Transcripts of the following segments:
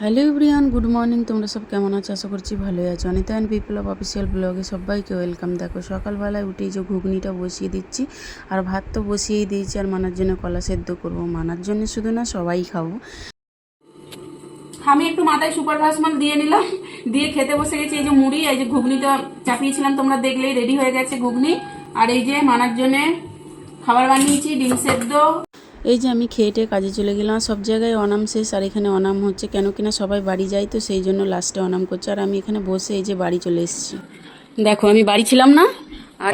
Hello everyone good morning তোমরা সব কেমন আছো? আশা করছি ভালোই আছো। অনিতা অ্যান্ড বিপ্লব অফিসিয়াল ব্লগে সবাইকে ওয়েলকাম দেখো, সকালবেলায় উঠেই যে ঘুগনিটা বসিয়ে দিচ্ছি, আর ভাত তো বসিয়েই দিয়েছি, আর মানার জন্য কলা সেদ্ধ করব। মানার জন্য শুধু না, সবাই খাব। আমি একটু মাথায় সুপার ভাসমান দিয়ে নিলাম, দিয়ে খেতে বসে গেছি। এই যে মুড়ি, এই যে ঘুগনিটা চাপিয়েছিলাম, তোমরা দেখলেই রেডি হয়ে গেছে ঘুগনি। আর এই যে মানার জন্য খাবার বানিয়েছি, ডিম সেদ্ধ এই যে আমি খেয়ে টেয়ে কাজে চলে গেলাম সব জায়গায় অনাম শেষ আর এখানে অনাম হচ্ছে কেন কিনা সবাই বাড়ি যায় তো সেই জন্য লাস্টে অনাম করছে আর আমি এখানে বসে এই যে বাড়ি চলে এসেছি। দেখো আমি বাড়ি ছিলাম না? আর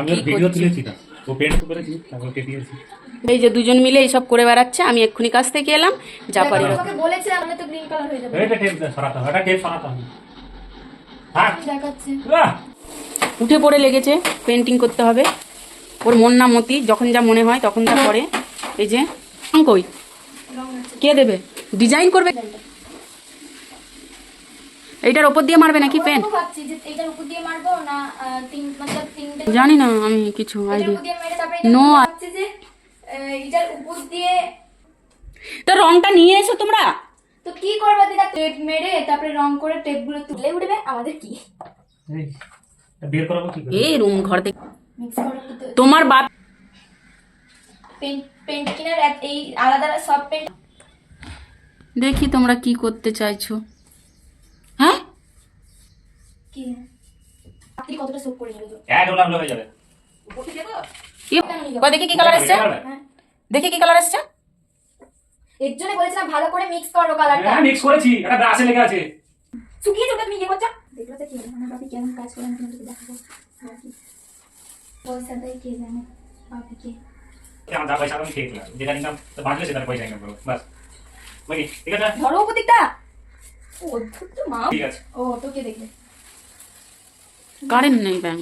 এই যে দুজন মিলে এইসব করে বেড়াচ্ছে আমি এক্ষুনি কাছ থেকে এলাম যা পারি। হয়ে হ্যাঁ! উঠে পড়ে লেগেছে পেন্টিং করতে হবে। ওর মন না মতি যখন যা মনে হয় তখন তা করে। এই যে কই কে দেবে? ডিজাইন করবে? এইটার ওপর দিয়ে মারবে নাকি পেন না জানি না আমি কিছু আইডিয়া দিয়ে তো রংটা নিয়ে এসো তোমরা। তো কি করবে দিদা? টেপ মেরে তারপরে রং করে টেপগুলো তুলে উঠবে আমাদের কি? এই, এটা বের করাবো কি করে? এই রুম ঘর থেকে তোমার বাপ পেন্ট পেন্ট কিনার এক- এই আলাদা আলাদা সব পেন্ট দেখি তোমরা কি করতে চাইছো। হ্যাঁ? কি? আপনি কতটা সোপ করে নেবে এক ডলার হয়ে যাবে। দেখি কি কালার এসছে? হ্যাঁ। দেখি কি কালার এসছে? এর জন্য বলেছিলাম ভালো করে মিক্স করো কালারটা হ্যাঁ মিক্স করেছি। এটা ব্রাশে লেগে আছে। শুকিয়ে চোখে তুমি ইয়ে করছ। দেখল তো কি হলো? আমার বাপি কেমন কাজ করে আমি তোমাকে দেখাবো। পয়সা দেয় কে জানে বাপিকে আমার যা পয়সা আমি খেয়ে দিলাম যেটা নিলাম তো বাঁচবে সেটার পয়সা ইনকাম করব বাস। বুঝলি ঠিক আছে? ধরো প্রতীকটা অদ্ভুত মা। ঠিক আছে। ও তো কে কারেন্ট নেই ব্যাং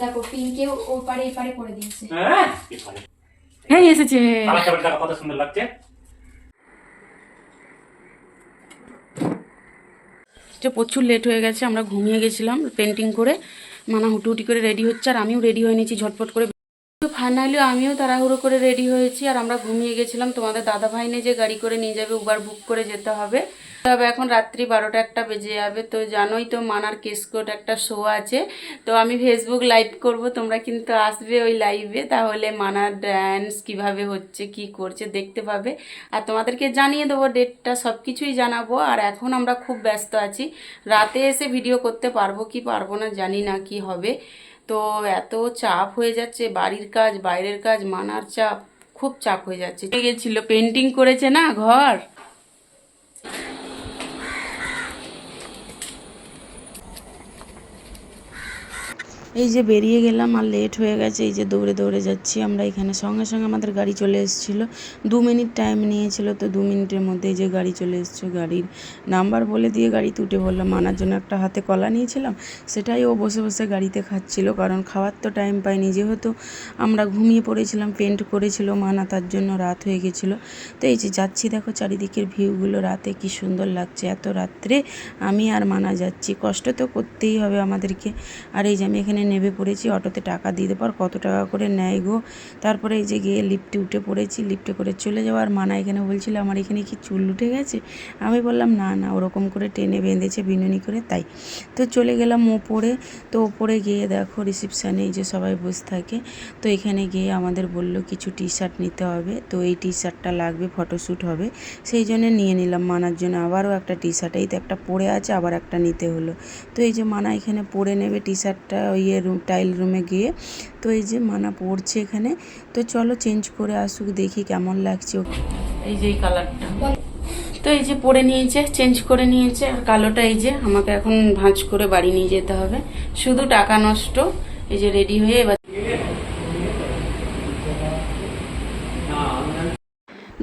দেখো পিনকে ও পারে এই পারে করে দিয়েছে। হ্যাঁ? এই এসেছে। কালারটা দেখো কত সুন্দর লাগছে। প্রচুর লেট হয়ে গেছে আমরা ঘুমিয়ে গেছিলাম পেন্টিং করে। মানা হুটুহুটি করে রেডি হচ্ছে আর আমিও রেডি হয়ে নিয়েছি ঝটপট করে ফাইনালি আমিও তাড়াহুড়ো করে রেডি হয়েছি আর আমরা ঘুমিয়ে গেছিলাম। তোমাদের দাদা ভাই নিয়ে যে গাড়ি করে নিয়ে যাবে উবার বুক করে যেতে হবে। তবে এখন রাত্রি বারোটা একটা বেজে যাবে। তো জানোই তো মানার কেসকোট একটা শো আছে। তো আমি ফেসবুক লাইভ করব, তোমরা কিন্তু আসবে ওই লাইভে তাহলে মানার ড্যান্স কীভাবে হচ্ছে, কি করছে, দেখতে পাবে। আর তোমাদেরকে জানিয়ে দেবো ডেটটা সব কিছুই জানাব। আর এখন আমরা খুব ব্যস্ত আছি। রাতে এসে ভিডিও করতে পারব কি পারব না জানি না কি হবে। তো এত চাপ হয়ে যাচ্ছে, বাড়ির কাজ, বাইরের কাজ, মানার চাপ, খুব চাপ হয়ে যাচ্ছে। গেছিল পেন্টিং করেছে না, ঘর? এই যে বেরিয়ে গেলাম, আর লেট হয়ে গেছে, এই যে দৌড়ে দৌড়ে যাচ্ছি আমরা এখানে। সঙ্গে সঙ্গে আমাদের গাড়ি চলে এসেছিল। দু মিনিট টাইম নিয়েছিল, তো দু মিনিটের মধ্যে যে গাড়ি চলে এসছে, গাড়ির নাম্বার বলে দিয়ে গাড়িতে উঠে বললাম, মানার জন্য একটা হাতে কলা নিয়েছিলাম, সেটাই ও বসে বসে গাড়িতে খাচ্ছিল, কারণ খাওয়ার তো টাইম পাইনি। যেহেতু আমরা ঘুমিয়ে পড়েছিলাম পেন্ট করেছিল মানা, তার জন্য রাত হয়ে গেছিল। তো এই যে যাচ্ছি, দেখো চারিদিকের ভিউগুলো রাতে কি সুন্দর লাগছে। এত রাত্রে আমি আর মানা যাচ্ছি। কষ্ট তো করতেই হবে আমাদেরকে। আর এই যে আমি এখানে নেমে পড়েছি, অটোতে টাকা দিয়ে দেবো, আর কত টাকা করে নেয় গো? তারপরে এই যে গিয়ে লিফটে উঠে পড়েছি, লিফটে করে চলে যাওয়ার মানা এখানে বলছিল, আমার এখানে কি চুল উঠে গেছে? আমি বললাম, না না, ওরকম করে টেনে বেঁধেছে, বিনুনি করে, তাই। তো চলে গেলাম ওপরে, তো ওপরে গিয়ে দেখো রিসিপশানে এই যে সবাই বসে থাকে, তো এখানে গিয়ে আমাদের বলল, কিছু টি শার্ট নিতে হবে। তো এই টি শার্টটা লাগবে ফটোশ্যুট হবে, সেই জন্য নিয়ে নিলাম মানার জন্য। আবারও একটা টি শার্ট এই তো একটা পরে আছে, আবার একটা নিতে হলো। তো এই যে মানা এখানে পরে নেবে টি শার্টটা ওই ইয়ে রুম টাইল রুমে গিয়ে। তো এই যে মানা পড়ছে এখানে। তো চলো চেঞ্জ করে আসুক, দেখি কেমন লাগছে এই যে কালারটা তো এই যে পরে নিয়েছে চেঞ্জ করে নিয়েছে। আর কালোটা এই যে, আমাকে এখন ভাঁজ করে বাড়ি নিয়ে যেতে হবে। শুধু টাকা নষ্ট, এই যে রেডি হয়ে এবার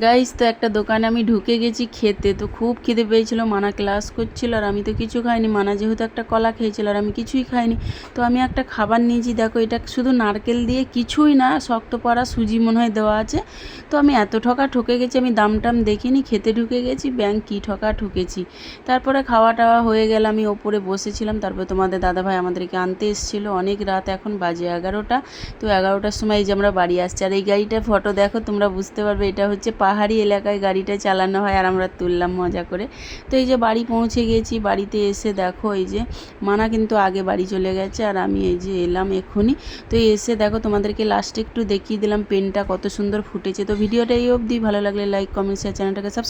গাইস তো একটা দোকানে আমি ঢুকে গেছি খেতে, তো খুব খিদে পেয়েছিল, মানা ক্লাস করছিল আর আমি তো কিছু খাইনি, মানা যেহেতু একটা কলা খেয়েছিল আর আমি কিছুই খাইনি, তো আমি একটা খাবার নিয়েছি, দেখো এটা শুধু নারকেল দিয়ে কিছুই না, শক্ত পাড়া সুজি মনে হয় দেওয়া আছে, তো আমি এত ঠকা ঠকে গেছি, আমি দাম টাম দেখিনি, খেতে ঢুকে গেছি ব্যাংক কী ঠকা ঠকেছি, তারপরে খাওয়া টাওয়া হয়ে গেল, আমি ওপরে বসেছিলাম, তারপরে তোমাদের দাদাভাই আমাদেরকে আনতে এসেছিল, অনেক রাত এখন বাজে এগারোটা, তো এগারোটার সময় যে আমরা বাড়ি আসছি, আর এই গাড়িটার ফটো দেখো, তোমরা বুঝতে পারবে, এটা হচ্ছে পাহাড়ি এলাকায় গাড়িটা চালানো হয় আর আমরা তুললাম মজা করে। তো এই যে বাড়ি পৌঁছে গেছি, বাড়িতে এসে দেখো এই যে মানা কিন্তু আগে বাড়ি চলে গেছে আর আমি এই যে এলাম এক্ষুনি তো এসে দেখো তোমাদেরকে লাস্টে একটু দেখিয়ে দিলাম পেনটা কত সুন্দর ফুটেছে। তো ভিডিওটা এই অবধি, ভালো লাগলে লাইক কমেন্ট শেয়ার চ্যানেলটাকে সাবস্ক্রাইব